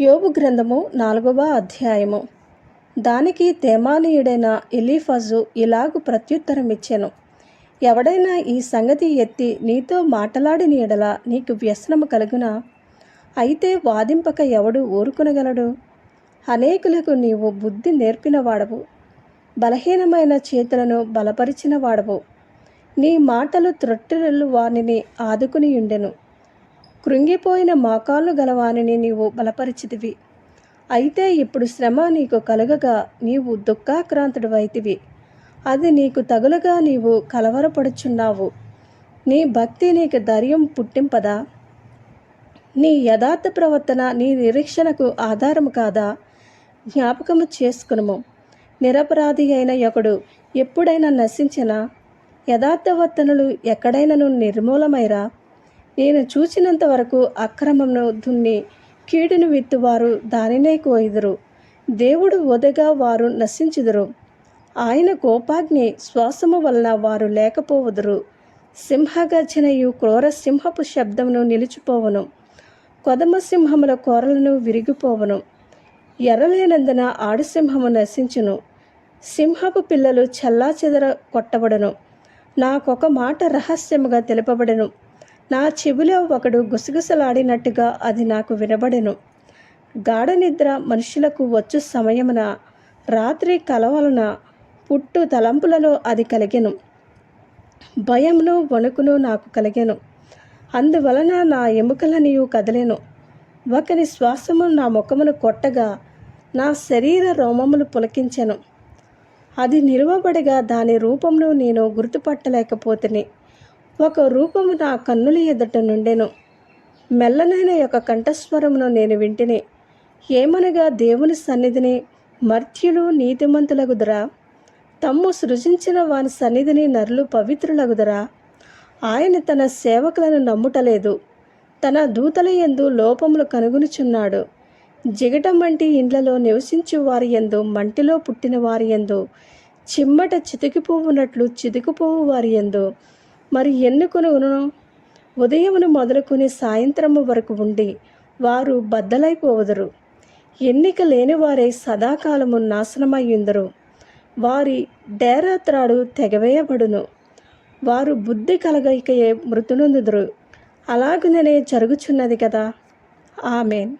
యోబు గ్రంథము నాలుగవ అధ్యాయము. దానికి తేమానీయుడైన ఎలీఫజు ఇలాగు ప్రత్యుత్తరమిచ్చెను. ఎవడైనా ఈ సంగతి ఎత్తి నీతో మాటలాడిన ఎడల నీకు వ్యసనము కలుగునా? అయితే వాదింపక ఎవడు ఊరుకునగలడు? అనేకులకు నీవు బుద్ధి నేర్పిన వాడవు బలహీనమైన చేతులను బలపరిచిన వాడవు నీ మాటలు త్రొట్టెలు వారిని ఆదుకుని ఉండెను కృంగిపోయిన మోకాళ్ళు గలవానిని నీవు బలపరిచితివి. అయితే ఇప్పుడు శ్రమ నీకు కలుగగా నీవు దుఃఖాక్రాంతుడు అయితివి. అది నీకు తగులుగా నీవు కలవరపడుచున్నావు. నీ భక్తి నీకు ధైర్యం పుట్టింపదా? నీ యథార్థ ప్రవర్తన నీ నిరీక్షణకు ఆధారము కాదా? జ్ఞాపకము చేసుకునుము. నిరపరాధి అయిన ఒకడు ఎప్పుడైనా నశించినా? యథార్థవర్తనులు ఎక్కడైనను నిర్మూలమైరా? నేను చూచినంత వరకు అక్రమమును దున్ని కీడును విత్తువారు దానినే కోయిదురు దేవుడు ఒదగా వారు నశించుదురు. ఆయన కోపాగ్ని శ్వాసము వలన వారు లేకపోవుదురు. సింహగర్జనయు క్రూర సింహపు శబ్దమును నిలిచిపోవను. కొదమ సింహముల కోరలను విరిగిపోవను. ఎర్రలేనందున ఆడుసింహము నశించును. సింహపు పిల్లలు చల్లా చెదర కొట్టబడను. నాకొక మాట రహస్యముగా తెలుపబడను. నా చెవిలో ఒకడు గుసగుసలాడినట్టుగా అది నాకు వినబడెను. గాఢ నిద్ర మనుషులకు వచ్చు సమయమున రాత్రి కలవలన పుట్టు తలంపులలో అది కలిగెను. భయమును వణుకును నాకు కలిగెను. అందువలన నా ఎముకలనియు కదలెను. ఒకని శ్వాసము నా ముఖమును కొట్టగా నా శరీర రోమములు పులకించెను. అది నిలువబడిగా దాని రూపమును నేను గుర్తుపట్టలేకపోతుని. ఒక రూపము నా కన్నుల ఎదుట నుండెను. మెల్లనైన యొక్క కంఠస్వరమును నేను వింటిని. ఏమనగా దేవుని సన్నిధిని మర్త్యులు నీతిమంతులగుదరా? తమ్ము సృజించిన వాని సన్నిధిని నరులు పవిత్రులగుదరా? ఆయన తన సేవకులను నమ్ముటలేదు. తన దూతల ఎందు లోపములు కనుగొనుచున్నాడు. జిగటం వంటి ఇండ్లలో నివసించు వారి ఎందు మంటిలో పుట్టిన వారి ఎందు చిమ్మట చితికిపోవునట్లు చితికిపోవు వారి ఎందు మరి ఎన్నుకొనును ఉదయమును మొదలుకొని సాయంత్రము వరకు ఉండి వారు బద్దలైపోవదురు. ఎన్నిక లేని వారే సదాకాలము నాశనమయ్యుందరు. వారి డేరాత్రాడు తెగవేయబడును. వారు బుద్ధి కలగైకయే మృతునందుదురు. అలాగుననే జరుగుచున్నది కదా. ఆమెన్.